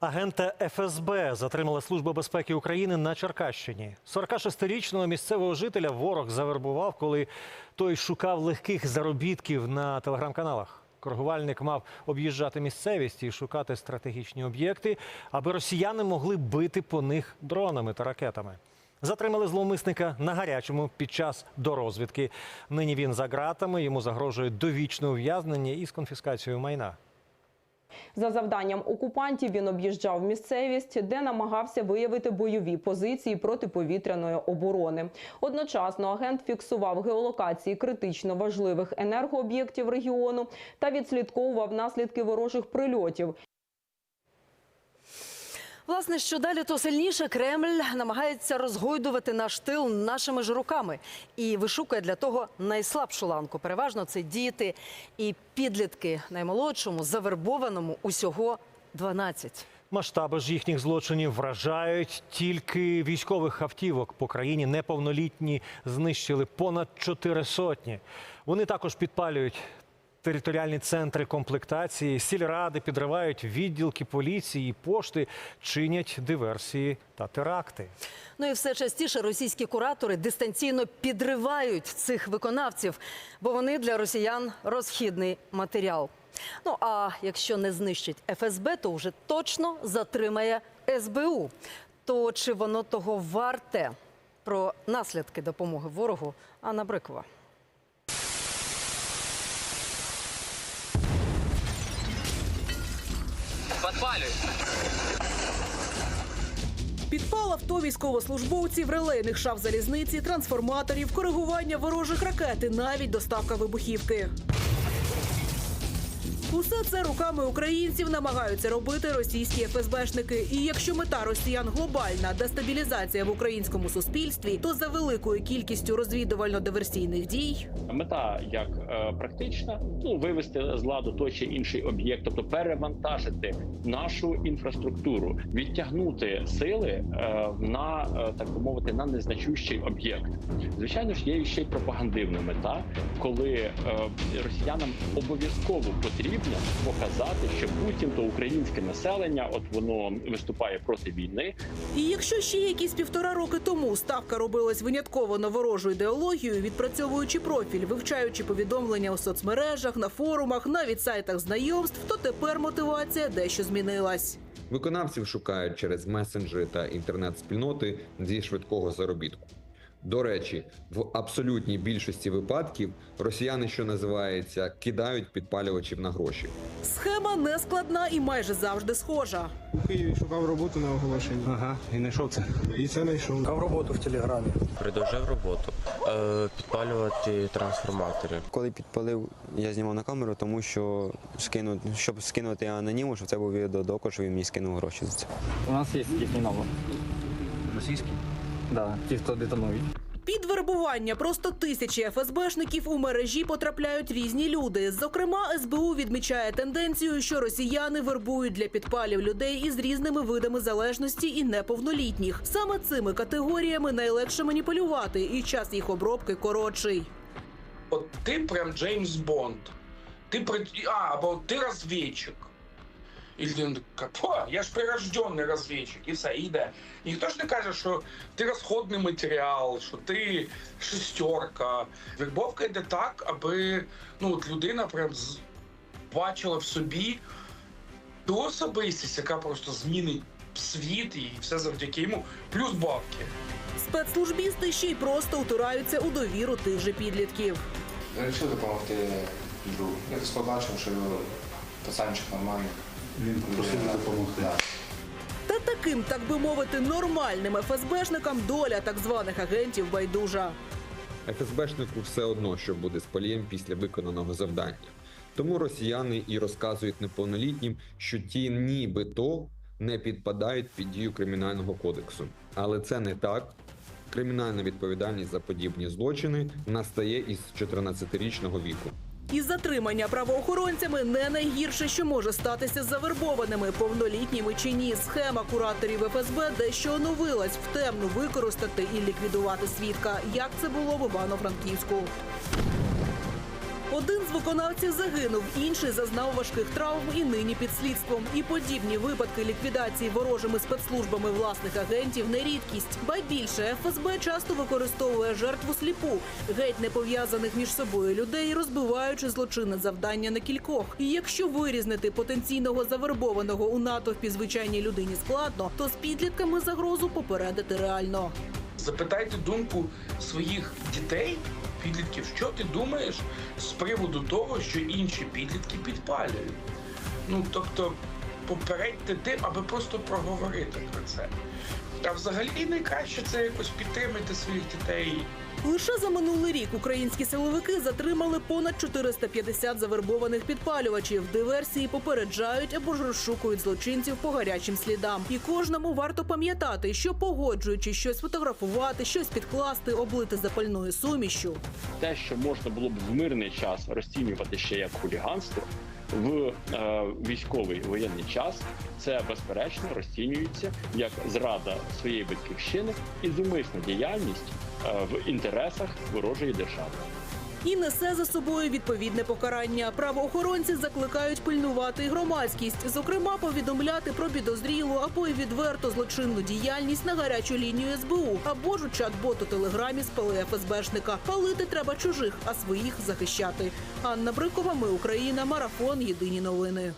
Агента ФСБ затримала Служба безпеки України на Черкащині. 46-річного місцевого жителя ворог завербував, коли той шукав легких заробітків на телеграм-каналах. Коргувальник мав об'їжджати місцевість і шукати стратегічні об'єкти, аби росіяни могли бити по них дронами та ракетами. Затримали зловмисника на гарячому під час дорозвідки. Нині він за ґратами, йому загрожує довічне ув'язнення із конфіскацією майна. За завданням окупантів він об'їжджав місцевість, де намагався виявити бойові позиції протиповітряної оборони. Одночасно агент фіксував геолокації критично важливих енергооб'єктів регіону та відслідковував наслідки ворожих прильотів. Власне, що далі, то сильніше Кремль намагається розгойдувати наш тил нашими ж руками і вишукує для того найслабшу ланку. Переважно це діти і підлітки наймолодшому, завербованому усього 12. Масштаби ж їхніх злочинів вражають тільки військових автівок по країні. Неповнолітні знищили понад чотири сотні. Вони також підпалюють територіальні центри комплектації, сільради підривають відділки поліції, пошти, чинять диверсії та теракти. Ну і все частіше російські куратори дистанційно підривають цих виконавців, бо вони для росіян розхідний матеріал. Ну а якщо не знищить ФСБ, то вже точно затримає СБУ. То чи воно того варте? Про наслідки допомоги ворогу Анна Брикова. Подпалюй. Підпал авто військовослужбовців, релейних шаф залізниці, трансформаторів, коригування ворожих ракет і навіть доставка вибухівки. Усе це руками українців намагаються робити російські ФСБшники. І якщо мета росіян глобальна дестабілізація в українському суспільстві, то за великою кількістю розвідувально-диверсійних дій Мета як практична, ну вивести з ладу той чи інший об'єкт, тобто перевантажити нашу інфраструктуру, відтягнути сили е, на е, так би мовити на незначущий об'єкт. Звичайно ж, є ще й пропагандивна мета, коли е, росіянам обов'язково потрібно показати, що буцімто українське населення, от воно виступає проти війни, І якщо ще якісь півтора роки тому ставка робилась винятково на ворожу ідеологію, відпрацьовуючи профіль, вивчаючи повідомлення у соцмережах, на форумах, навіть сайтах знайомств, то тепер мотивація дещо змінилась. Виконавців шукають через месенджери та інтернет-спільноти зі швидкого заробітку. До речі, в абсолютній більшості випадків росіяни, що називається, кидають підпалювачів на гроші. Схема не складна і майже завжди схожа. У Києві шукав роботу на оголошенні. Ага, і знайшов це. І це знайшов. Шукав роботу в телеграмі. Предложив роботу е, підпалювати трансформатори. Коли підпалив, я знімав на камеру, тому що скину, щоб скинути аноніму, щоб це був відеодоказ, що він мені скинув гроші за це. У нас є їхній номер. Російський? Да, ті, хто детонують. Під вербування просто тисячі ФСБшників у мережі потрапляють різні люди. Зокрема, СБУ відмічає тенденцію, що росіяни вербують для підпалів людей із різними видами залежності і неповнолітніх. Саме цими категоріями найлегше маніпулювати, і час їх обробки коротший. От ти прям Джеймс Бонд. Ти при... А, або ти розвідчик. І він така, «Фу, я ж прирожденний розвідчик, і все, і йде. Ніхто ж не каже, що ти розходний матеріал, що ти шестерка. Вербовка йде так, аби ну, от людина прям бачила в собі ту особистість, яка просто змінить світ і все завдяки йому, плюс бабки. Спецслужбісти ще й просто утираються у довіру тих же підлітків. Вирішив допомогти другу. Я побачив, що пацанчик нормальний. Він просив допомогти. Та таким, так би мовити, нормальним ФСБшникам доля так званих агентів байдужа. ФСБшнику все одно, що буде з палієм після виконаного завдання. Тому росіяни і розказують неповнолітнім, що ті нібито не підпадають під дію кримінального кодексу. Але це не так. Кримінальна відповідальність за подібні злочини настає із 14-річного віку. І затримання правоохоронцями не найгірше, що може статися завербованими повнолітніми чи ні. Схема кураторів ФСБ дещо оновилась в темну використати і ліквідувати свідка, як це було в Івано-Франківську. Один з виконавців загинув, інший зазнав важких травм і нині під слідством. І подібні випадки ліквідації ворожими спецслужбами власних агентів не рідкість. Ба більше ФСБ часто використовує жертву сліпу, геть не пов'язаних між собою людей, розбиваючи злочинне завдання на кількох. І якщо вирізнити потенційного завербованого у натовпі звичайній людині складно, то з підлітками загрозу попередити реально. Запитайте думку своїх дітей, підлітків, що ти думаєш з приводу того, що інші підлітки підпалюють. Ну тобто попередьте тим, аби просто проговорити про це. А взагалі найкраще це якось підтримати своїх дітей. Лише за минулий рік українські силовики затримали понад 450 завербованих підпалювачів. Диверсії попереджають або ж розшукують злочинців по гарячим слідам. І кожному варто пам'ятати, що погоджуючи щось фотографувати, щось підкласти, облити запальною сумішю. те, що можна було б в мирний час розцінювати ще як хуліганство, в е, військовий воєнний час це безперечно розцінюється як зрада своєї батьківщини і зумисна діяльність е, в інтересах ворожої держави. І несе за собою відповідне покарання. Правоохоронці закликають пильнувати громадськість, зокрема повідомляти про підозрілу або й відверто злочинну діяльність на гарячу лінію СБУ, або ж у чат-бот телеграмі спали ФСБшника. Палити треба чужих, а своїх захищати. Анна Брикова, ми Україна, марафон. Єдині новини.